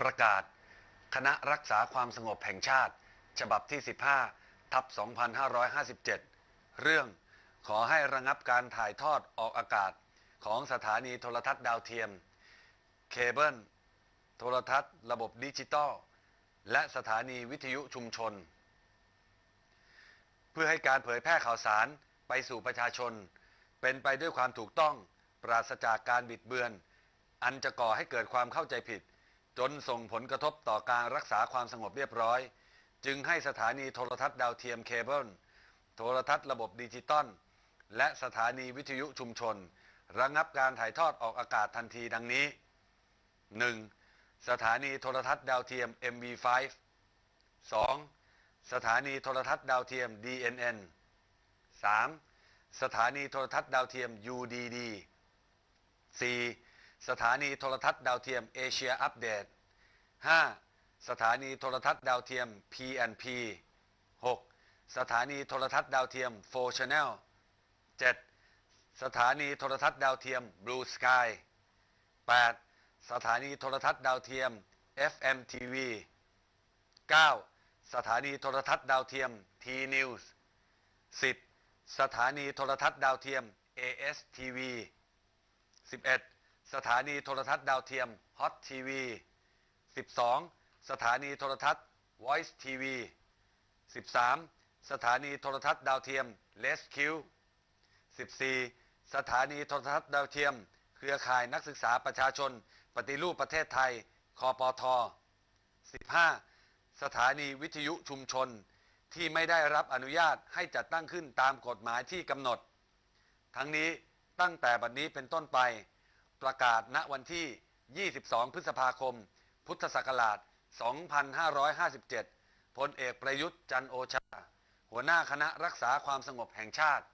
ประกาศ คณะรักษาความสงบแห่งชาติ ฉบับที่ 15 ทับ 2557 เรื่องขอให้ระงับการถ่ายทอดออกอากาศของสถานีโทรทัศน์ดาวเทียม เคเบิล โทรทัศน์ ระบบดิจิตอล และสถานีวิทยุชุมชน เพื่อให้การเผยแพร่ข่าวสารไปสู่ประชาชน เป็นไปด้วยความถูกต้อง ปราศจากการบิดเบือน อันจะก่อให้เกิดความเข้าใจผิด จนส่งผลกระทบต่อการรักษาความสงบเรียบร้อย จึงให้สถานีโทรทัศน์ดาวเทียมเคเบิลโทรทัศน์ระบบดิจิตอลและสถานีวิทยุชุมชน ระงับการถ่ายทอดออกอากาศทันทีดังนี้ 1. สถานีโทรทัศน์ดาวเทียม MV5 2. สถานีโทรทัศน์ดาวเทียม DNN 3. สถานีโทรทัศน์ดาวเทียม UDD 4. สถานีโทรทัศน์ดาวเทียมเอเชียอัปเดต 5. สถานีโทรทัศน์ดาวเทียม PNP 6. สถานีโทรทัศน์ดาวเทียม 4 Channel 7. สถานีโทรทัศน์ดาวเทียม Blue Sky 8. สถานีโทรทัศน์ดาวเทียม FM TV 9. สถานีโทรทัศน์ดาวเทียม T News 10. สถานีโทรทัศน์ดาวเทียม AS TV 11. สถานีโทรทัศน์ดาวเทียม Hot TV 12. สถานีโทรทัศน์ Voice TV 13. สถานีโทรทัศน์ดาวเทียม Rescue 14. สถานีโทรทัศน์ดาวเทียม เครือข่ายนักศึกษาประชาชน ปฏิรูปประเทศไทย คอปท 15. สถานีวิทยุชุมชน ที่ไม่ได้รับอนุญาตให้จัดตั้งขึ้นตามกฎหมายที่กำหนด ทั้งนี้ตั้งแต่บัดนี้เป็นต้นไป ประกาศณวันที่ 22 พฤษภาคม พุทธศักราช 2557 พลเอกประยุทธ์จันโอชา หัวหน้าคณะรักษาความสงบแห่งชาติ